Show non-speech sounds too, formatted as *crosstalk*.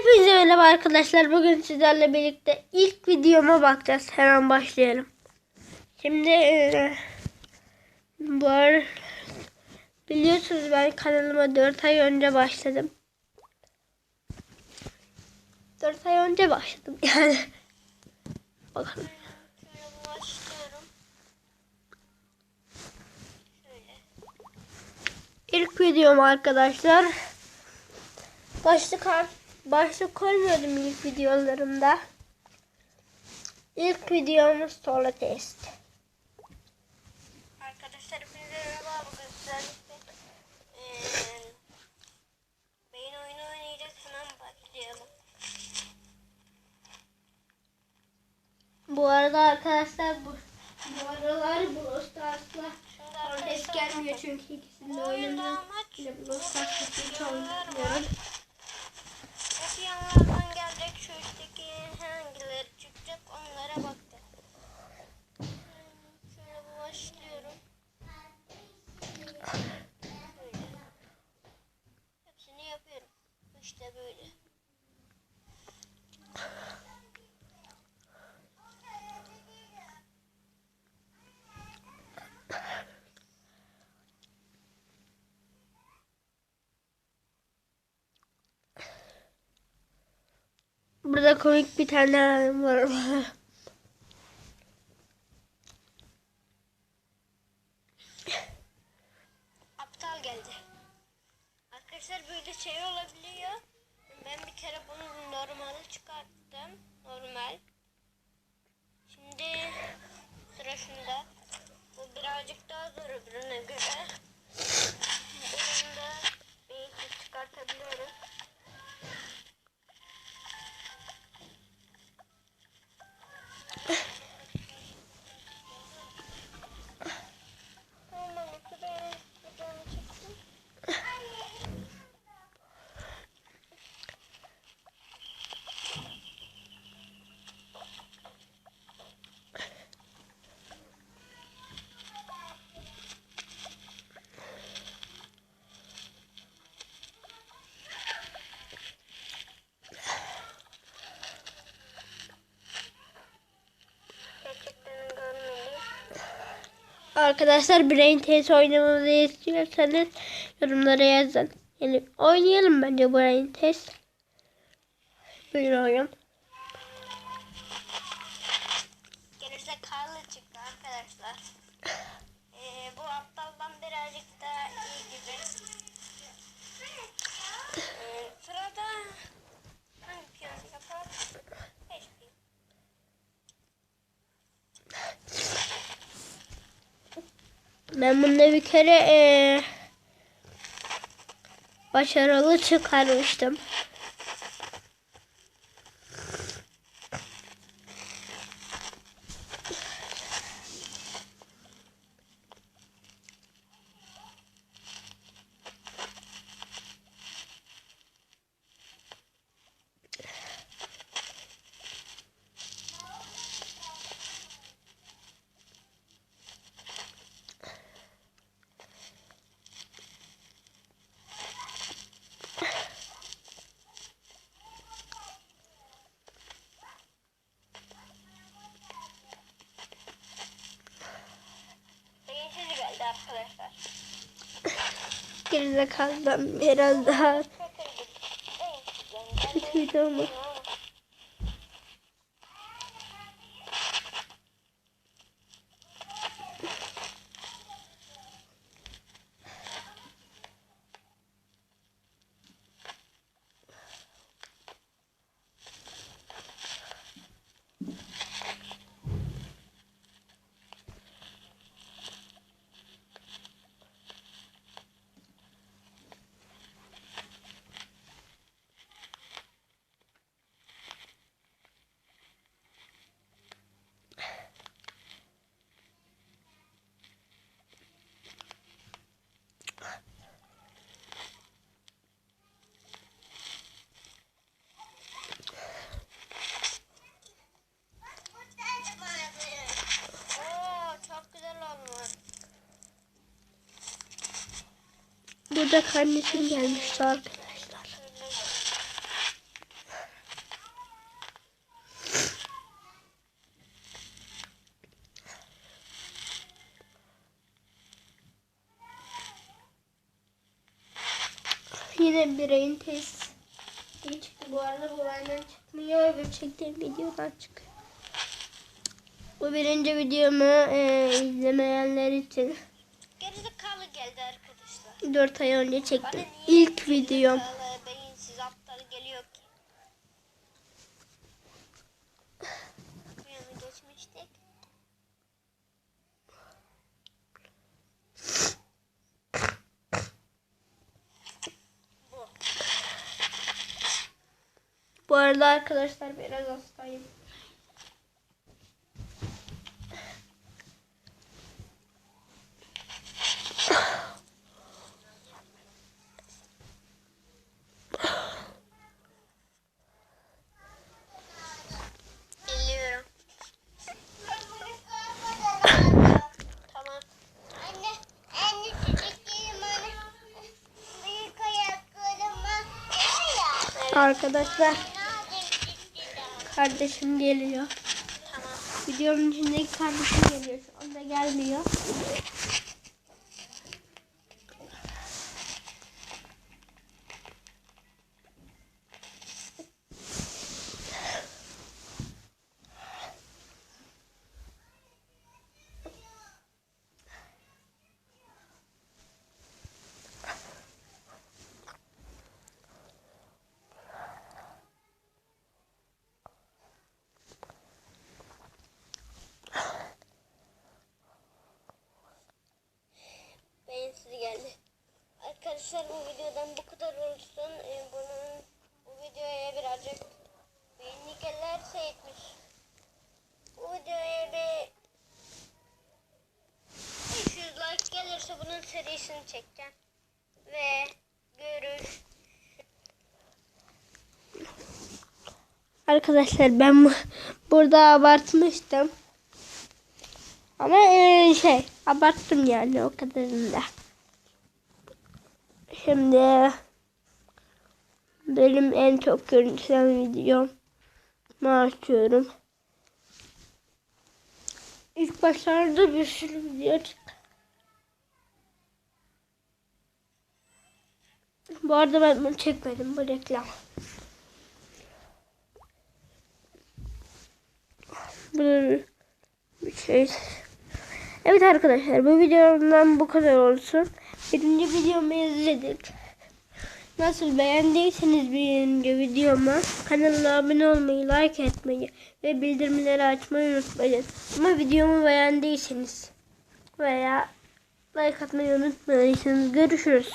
Hepinize merhaba arkadaşlar. Bugün sizlerle birlikte ilk videoma bakacağız. Hemen başlayalım. Şimdi eee, bu ar- biliyorsunuz ben kanalıma 4 ay önce başladım. 4 ay önce başladım *laughs* yani. Şöyle. İlk videom arkadaşlar. Başlık har- başlık koymuyordum ilk videolarımda. İlk videomuz solo test. Arkadaşlar hepinize merhaba. Bugün sizlerle eee beyin oyunu oynayacağız. Hemen başlayalım. Bu arada arkadaşlar bu, bu aralar Brawl Stars'la arkadaşlar gelmiyor çünkü ikisini de oyunda Brawl Stars'la hiç oynamıyorum. Burada komik bir tane var. *laughs* aptal geldi. Arkadaşlar böyle şey olabiliyor. Ben bir kere bunu normali çıkarttım. Normal. Şimdi sıra şunda. Bu birazcık daha zor öbürüne göre. Arkadaşlar Brain Test oynamamızı istiyorsanız yorumlara yazın. Yani oynayalım bence Brain Test. Bir Ben bunda bir kere eee, başarılı çıkarmıştım. Beyinsiz geldi arkadaşlar. Gerizekalıdan biraz daha kötüydü ama. Burada kardeşim gelmişti arkadaşlar. Yine bireyin test. Bir çıktı bu arada bu benden çıkmıyor. Öbür çektiğim videodan çıkıyor. Bu birinci videomu e, izlemeyenler için. Gerizekalı geldi arkadaşlar. 4 ay önce çektim. İlk videom. Bu arada arkadaşlar biraz hastayım. Arkadaşlar kardeşim geliyor. Tamam. Videonun içindeki kardeşim geliyor. Şu anda gelmiyor. Beyinsiz geldi. Arkadaşlar bu videodan bu kadar olsun. Ee, bunun bu videoya birazcık beğeni gelirse yetmiş. Bu videoya bir 500 like gelirse bunun serisini çekeceğim. Ve görüş. Arkadaşlar ben bu- burada abartmıştım. Ama eee, şey abarttım yani o kadarında. Şimdi benim en çok görüntülen videom açıyorum. İlk başlarda bir sürü video çıktı. Bu arada ben bunu çekmedim bu reklam. Bir- bir şey. Evet arkadaşlar bu videomdan bu kadar olsun. Birinci videomu izledik. Nasıl beğendiyseniz birinci videomu kanala abone olmayı, like etmeyi ve bildirimleri açmayı unutmayın. Ama videomu beğendiyseniz veya like atmayı unutmadıysanız görüşürüz.